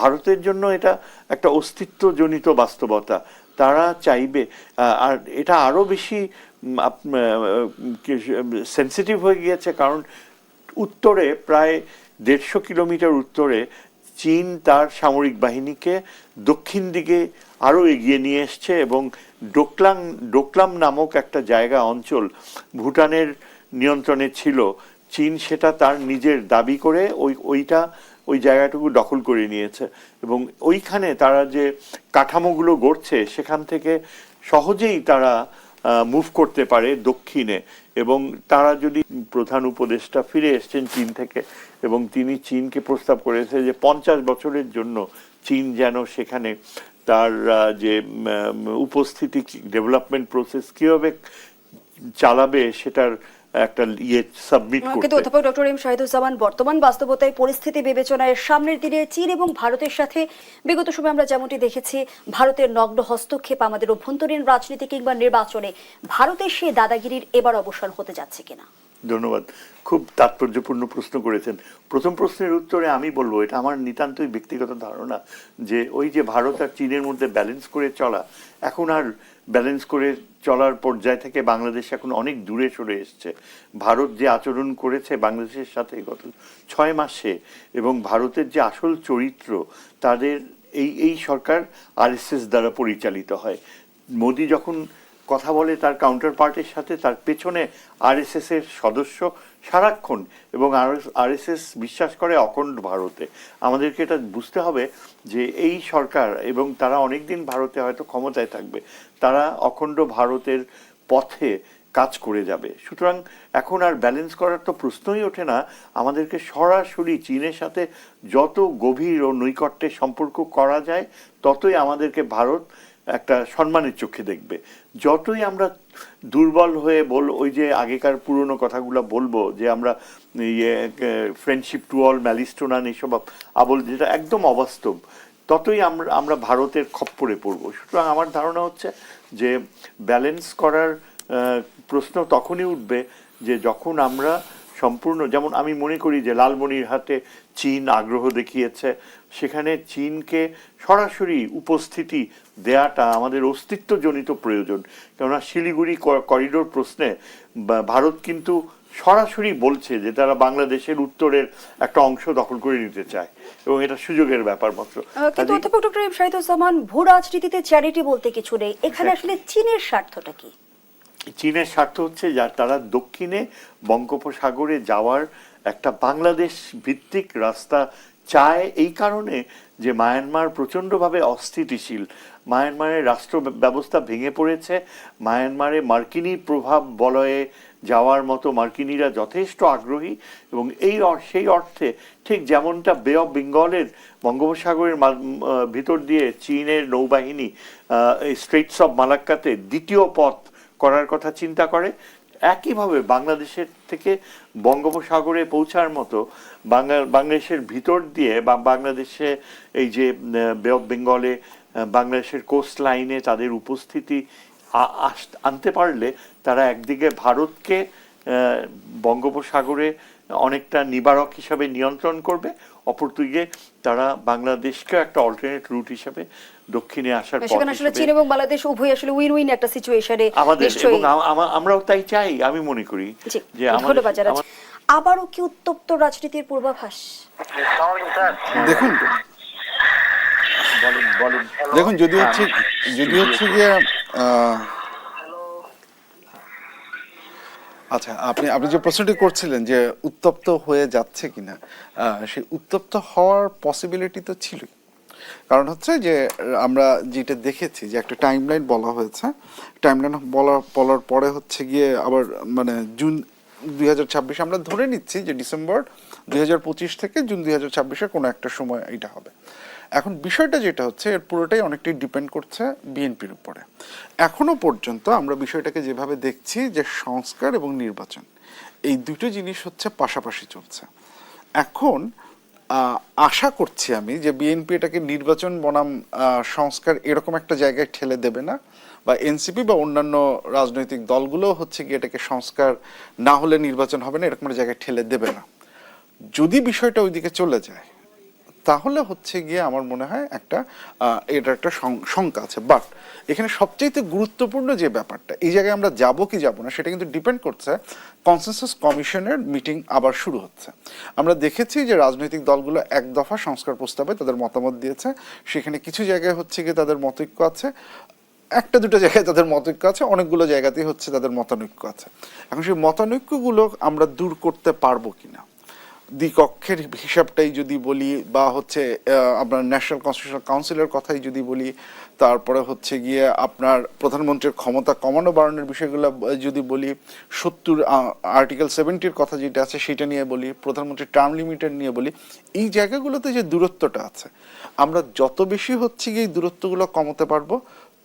ভারতের জন্য এটা একটা অস্তিত্বজনিত বাস্তবতা। তারা চাইবে আর এটা আরও বেশি সেন্সিটিভ হয়ে গিয়েছে, কারণ উত্তরে প্রায় দেড়শো কিলোমিটার উত্তরে চীন তার সামরিক বাহিনীকে দক্ষিণ দিকে আরও এগিয়ে নিয়ে এসছে এবং ডোকলাং, ডোকলাম নামক একটা জায়গা, অঞ্চল ভুটানের নিয়ন্ত্রণে ছিল। চীন সেটা তার নিজের দাবি করে ওই, ওইটা ওই জায়গাটুকু দখল করে নিয়েছে। এবং ওইখানে তারা যে কাঠামোগুলো গড়ছে, সেখান থেকে সহজেই তারা মুভ করতে পারে দক্ষিণে। এবং তারা যদি প্রধান উপদেষ্টা ফিরে এসছেন চীন থেকে, এবং তিনি চীনকে প্রস্তাব করেছে যে পঞ্চাশ বছরের জন্য চীন যেন সেখানে তার যে উপস্থিতি, ডেভেলপমেন্ট প্রসেস কীভাবে চালাবে সেটার একটা ইয়ে সাবমিট কিন্তু করতে। অধ্যাপক ডক্টর এম শাহিদুজ্জামান বর্তমান বাস্তবতায় পরিস্থিতি বিবেচনায় সামনের দিনে চীন এবং ভারতের সাথে বিগত সময় আমরা যেমনটি দেখেছি ভারতের নগ্ন হস্তক্ষেপ আমাদের অভ্যন্তরীণ রাজনীতি কিংবা নির্বাচনে ভারতের সেই দাদাগিরির এবার অবসান হতে যাচ্ছে কিনা? ধন্যবাদ। খুব তাৎপর্যপূর্ণ প্রশ্ন করেছেন। প্রথম প্রশ্নের উত্তরে আমি বলব এটা আমার নিতান্তই ব্যক্তিগত ধারণা যে ওই যে ভারত আর চীনের মধ্যে ব্যালেন্স করে চলা এখন আর ব্যালেন্স করে চলার পর্যায় থেকে বাংলাদেশ এখন অনেক দূরে সরে এসছে। ভারত যে আচরণ করেছে বাংলাদেশের সাথে গত ছয় মাসে এবং ভারতের যে আসল চরিত্র, তাদের এই এই সরকার আরএসএস দ্বারা পরিচালিত হয়। মোদি যখন কথা বলে তার কাউন্টার পার্টির সাথে, তার পেছনে আরএসএস এর সদস্য সারাক্ষণ এবং আরএসএস বিশ্বাস করে অখণ্ড ভারতে। আমাদেরকে এটা বুঝতে হবে যে এই সরকার এবং তারা অনেকদিন ভারতে হয়তো ক্ষমতায় থাকবে, তারা অখণ্ড ভারতের পথে কাজ করে যাবে। সুতরাং এখন আর ব্যালেন্স করার তো প্রশ্নই ওঠে না। আমাদেরকে সরাসরি চীনের সাথে যত গভীর ও নৈকট্যের সম্পর্ক করা যায়, ততই আমাদেরকে ভারত একটা সম্মানের চোখে দেখবে। যতই আমরা দুর্বল হয়ে বল, ওই যে আগেকার পুরনো কথাগুলো বলব, যে আমরা ইয়ে ফ্রেন্ডশিপ টু অল ম্যালিস্টোনান এইসব আবল, যেটা একদম অবাস্তব, ততই আমরা আমরা ভারতের খপ্পরে পড়ব। সুতরাং আমার ধারণা হচ্ছে যে ব্যালেন্স করার প্রশ্ন তখনই উঠবে যে যখন আমরা সম্পূর্ণ যেমন আমি মনে করি যে লালমনিরহাটে চীন আগ্রহ দেখিয়েছে সেখানে চীনকে সরাসরি উপস্থিতি দেয়াটা আমাদের অস্তিত্বজনিত প্রয়োজন। কেননা শিলিগুড়ি করিডোর প্রশ্নে ভারত কিন্তু সরাসরি বলছে যে তারা বাংলাদেশের উত্তরের একটা অংশ দখল করে নিতে চায় এবং এটা সুযোগের ব্যাপার মাত্র। কিন্তু অধ্যাপক ডক্টর ভূ রাজনীতিতে চ্যারিটি বলতে কিছু নেই। এখানে আসলে চীনের স্বার্থটা কি? চীনের স্বার্থ হচ্ছে যা তারা দক্ষিণে বঙ্গোপসাগরে যাওয়ার একটা বাংলাদেশ ভিত্তিক রাস্তা চায়। এই কারণে যে মায়ানমার প্রচণ্ডভাবে অস্থিতিশীল, মায়ানমারের রাষ্ট্র ব্যবস্থা ভেঙে পড়েছে, মায়ানমারে মার্কিনী প্রভাব বলয়ে যাওয়ার মতো মার্কিনীরা যথেষ্ট আগ্রহী এবং এই সেই অর্থে ঠিক যেমনটা বে অফ বেঙ্গলের বঙ্গোপসাগরের ভিতর দিয়ে চীনের নৌবাহিনী স্ট্রেটস অফ মালাক্কাতে দ্বিতীয় পথ করার কথা চিন্তা করে। একইভাবে বাংলাদেশের থেকে বঙ্গোপসাগরে পৌঁছার মতো বাংলা, বাংলাদেশের ভিতর দিয়ে বা বাংলাদেশে এই যে বেঙ্গলে বাংলাদেশের কোস্ট লাইনে তাদের উপস্থিতি আনতে পারলে তারা একদিকে ভারতকে বঙ্গোপসাগরে অনেকটা নিবারক হিসাবে নিয়ন্ত্রণ করবে অপরদিকে তারা বাংলাদেশকে একটা অল্টারনেট রুট হিসাবে দক্ষিণে আসার পথ আসলে চীন এবং বাংলাদেশ উভয় আসলে উইন উইন একটা সিচুয়েশনে আমাদের এবং আমরাও তাই চাই আমি মনে করি যে আমাদের- আবারও কি উত্তপ্ত রাজনীতির পূর্বাভাস? দেখুন বলেন বলেন। দেখুন যদি হচ্ছে যদি হচ্ছে গিয়ে আচ্ছা আপনি আপনি যে প্রশ্নটি করছিলেন যে উত্তপ্ত হয়ে যাচ্ছে কিনা সেই উত্তপ্ত হওয়ার পসিবিলিটি তো ছিলই। কারণ হচ্ছে যে, আমরা যেটা দেখেছি যে একটা টাইমলাইন বলা হয়েছে টাইমলাইন বলা, বলার পরে হচ্ছে গিয়ে আবার মানে জুন দুই আমরা ধরে নিচ্ছি যে ডিসেম্বর দুই হাজার পঁচিশ থেকে জুন দুই হাজার কোনো একটা সময় এটা হবে। এখন বিষয়টা যেটা হচ্ছে, এর পুরোটাই অনেকটাই ডিপেন্ড করছে বিএনপির উপরে। এখনও পর্যন্ত আমরা বিষয়টাকে যেভাবে দেখছি যে সংস্কার এবং নির্বাচন, এই দুটো জিনিস হচ্ছে পাশাপাশি চলছে। এখন আশা করছি আমি যে বিএনপি এটাকে নির্বাচন বনাম সংস্কার এরকম একটা জায়গায় ঠেলে দেবে না, বা এনসিপি বা অন্যান্য রাজনৈতিক দলগুলো হচ্ছে গিয়ে এটাকে সংস্কার না হলে নির্বাচন হবে না, এরকম জায়গায় ঠেলে দেবে না। যদি বিষয়টা ওইদিকে চলে যায় তাহলে হচ্ছে গিয়ে আমার মনে হয় একটা এটা একটা শঙ্কা আছে। বাট এখানে সবচেয়ে গুরুত্বপূর্ণ যে ব্যাপারটা, এই জায়গায় আমরা যাব কি যাব না, সেটা কিন্তু ডিপেন্ড করছে কনসেনসাস কমিশনের মিটিং আবার শুরু হচ্ছে। আমরা দেখেছি যে রাজনৈতিক দলগুলো এক দফা সংস্কার প্রস্তাবে তাদের মতামত দিয়েছে। সেখানে কিছু জায়গায় হচ্ছে গিয়ে তাদের মতৈক্য আছে। একটা দুটো জায়গায় তাদের মতৈক্য আছে, অনেকগুলো জায়গাতেই হচ্ছে তাদের মতানৈক্য আছে। এখন সেই মতানৈক্যগুলো আমরা দূর করতে পারব কিনা? দ্বিকক্ষের হিসাবটাই যদি বলি বা হচ্ছে আপনার ন্যাশনাল কনস্টিটিউশনাল কাউন্সিলের কথাই যদি বলি, তারপরে হচ্ছে গিয়ে আপনার প্রধানমন্ত্রীর ক্ষমতা কমানো বাড়ানোর বিষয়গুলো যদি বলি, সত্তর আর্টিকেল সেভেন্টির কথা যেটা আছে সেটা নিয়ে বলি প্রধানমন্ত্রীর টার্ম লিমিটেড নিয়ে বলি, এই জায়গাগুলোতে যে দূরত্বটা আছে, আমরা যত বেশি হচ্ছে গিয়ে এই দূরত্বগুলো কমাতে পারব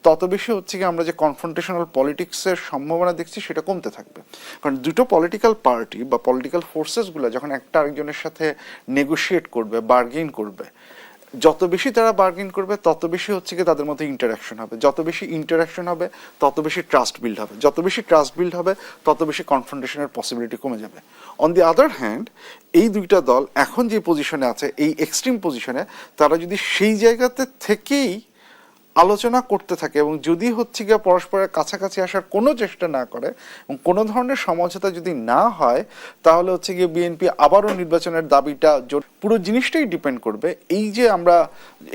তত বেশি হচ্ছে কি আমরা যে কনফ্রন্টেশনাল পলিটিক্সের সম্ভাবনা দেখছি সেটা কমতে থাকবে। কারণ দুটো পলিটিক্যাল পার্টি বা পলিটিক্যাল ফোর্সেসগুলো যখন একটা আরেকজনের সাথে নেগোশিয়েট করবে বার্গেন করবে, যত বেশি তারা বার্গেন করবে, তত বেশি হচ্ছে কি তাদের মধ্যে ইন্টারাকশন হবে। যত বেশি ইন্টারাকশন হবে, তত বেশি ট্রাস্ট বিল্ড হবে। যত বেশি ট্রাস্ট বিল্ড হবে, তত বেশি কনফ্রন্টেশনের পসিবিলিটি কমে যাবে। অন দি আদার হ্যান্ড এই দুইটা দল এখন যে পজিশনে আছে, এই এক্সট্রিম পজিশনে তারা যদি সেই জায়গাতে থেকেই আলোচনা করতে থাকে এবং যদি হচ্ছে গিয়ে পরস্পরের কাছাকাছি আসার কোনো চেষ্টা না করে এবং কোনো ধরনের সমঝোতা যদি না হয়, তাহলে হচ্ছে গিয়ে বিএনপি আবারও নির্বাচনের দাবিটা পুরো জিনিসটাই ডিপেন্ড করবে। এই যে আমরা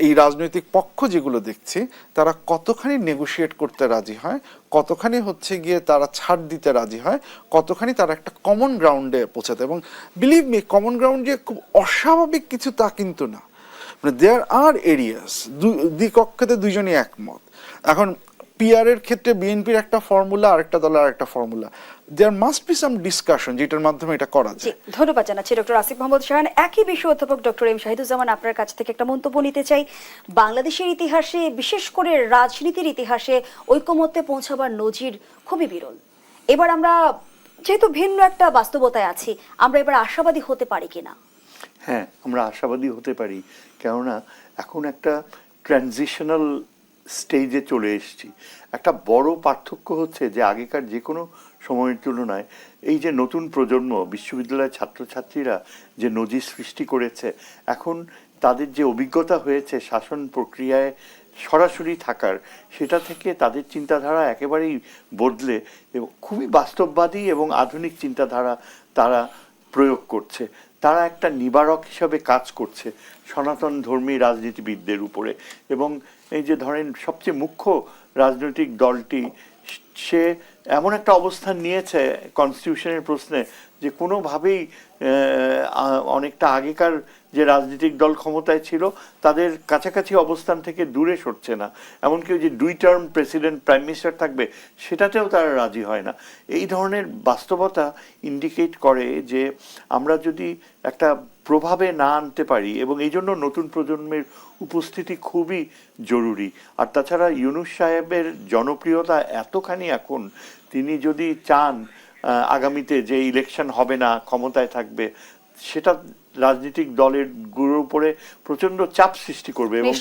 এই রাজনৈতিক পক্ষ যেগুলো দেখছি, তারা কতখানি নেগোশিয়েট করতে রাজি হয়, কতখানি হচ্ছে গিয়ে তারা ছাড় দিতে রাজি হয়, কতখানি তারা একটা কমন গ্রাউন্ডে পৌঁছাতে। এবং বিলিভ মি কমন গ্রাউন্ড যে খুব অস্বাভাবিক কিছু তা কিন্তু না। মানে দেয়ার আর এরিয়াস দ্বিকক্ষতে দুইজনই একমত। এখন পিআর এর ক্ষেত্রে বিএনপির একটা ফর্মুলা আরেকটা দলের আরেকটা formula there must be some discussion যেটার মাধ্যমে এটা করা যায়। ধন্যবাদ জানাচ্ছি ডক্টর আসিফ মোহাম্মদ শাহান। একই বিষয় অধ্যাপক ডক্টর এম শাহিদুজ্জামান আপনার কাছ থেকে একটা মন্তব্য নিতে চাই। বাংলাদেশের ইতিহাসে, বিশেষ করে রাজনীতির ইতিহাসে, ঐকমত্যে পৌঁছাবার নজির খুবই বিরল। এবার আমরা, যেহেতু ভিন্ন একটা বাস্তবতায় আছি, আমরা এবার আশাবাদী হতে পারি কিনা? হ্যাঁ আমরা আশাবাদী হতে পারি। কেননা এখন একটা ট্রানজিশনাল স্টেজে চলে এসেছি। একটা বড় পার্থক্য হচ্ছে যে আগেকার যে কোনো সময়ের তুলনায় এই যে নতুন প্রজন্ম, বিশ্ববিদ্যালয়ের ছাত্রছাত্রীরা যে নজির সৃষ্টি করেছে, এখন তাদের যে অভিজ্ঞতা হয়েছে শাসন প্রক্রিয়ায় সরাসরি থাকার, সেটা থেকে তাদের চিন্তাধারা একেবারেই বদলে এবং খুবই বাস্তববাদী এবং আধুনিক চিন্তাধারা তারা প্রয়োগ করছে। তারা একটা নিবারক হিসাবে কাজ করছে সনাতন ধর্মী রাজনীতিবিদদের উপরে। এবং এই যে ধরেন সবচেয়ে মুখ্য রাজনৈতিক দলটি, সে এমন একটা অবস্থান নিয়েছে কনস্টিটিউশনের প্রশ্নে যে কোনোভাবেই অনেকটা আগেকার যে রাজনৈতিক দল ক্ষমতায় ছিল, তাদের কাছাকাছি অবস্থান থেকে দূরে সরছে না। এমনকি যে দুই টার্ম প্রেসিডেন্ট প্রাইম মিনিস্টার থাকবে, সেটাতেও তারা রাজি হয় না। এই ধরনের বাস্তবতা ইন্ডিকেট করে যে আমরা যদি একটা প্রভাবে না আনতে পারি, এবং এই জন্য নতুন প্রজন্মের উপস্থিতি খুবই জরুরি। আর তাছাড়া ইউনুস সাহেবের জনপ্রিয়তা এতখানি এখন, তিনি যদি চান আগামীতে যে ইলেকশন হবে না ক্ষমতায় থাকবে সেটা রাজনৈতিক দলেরগুলোর উপরে প্রচণ্ড চাপ সৃষ্টি করবে এবং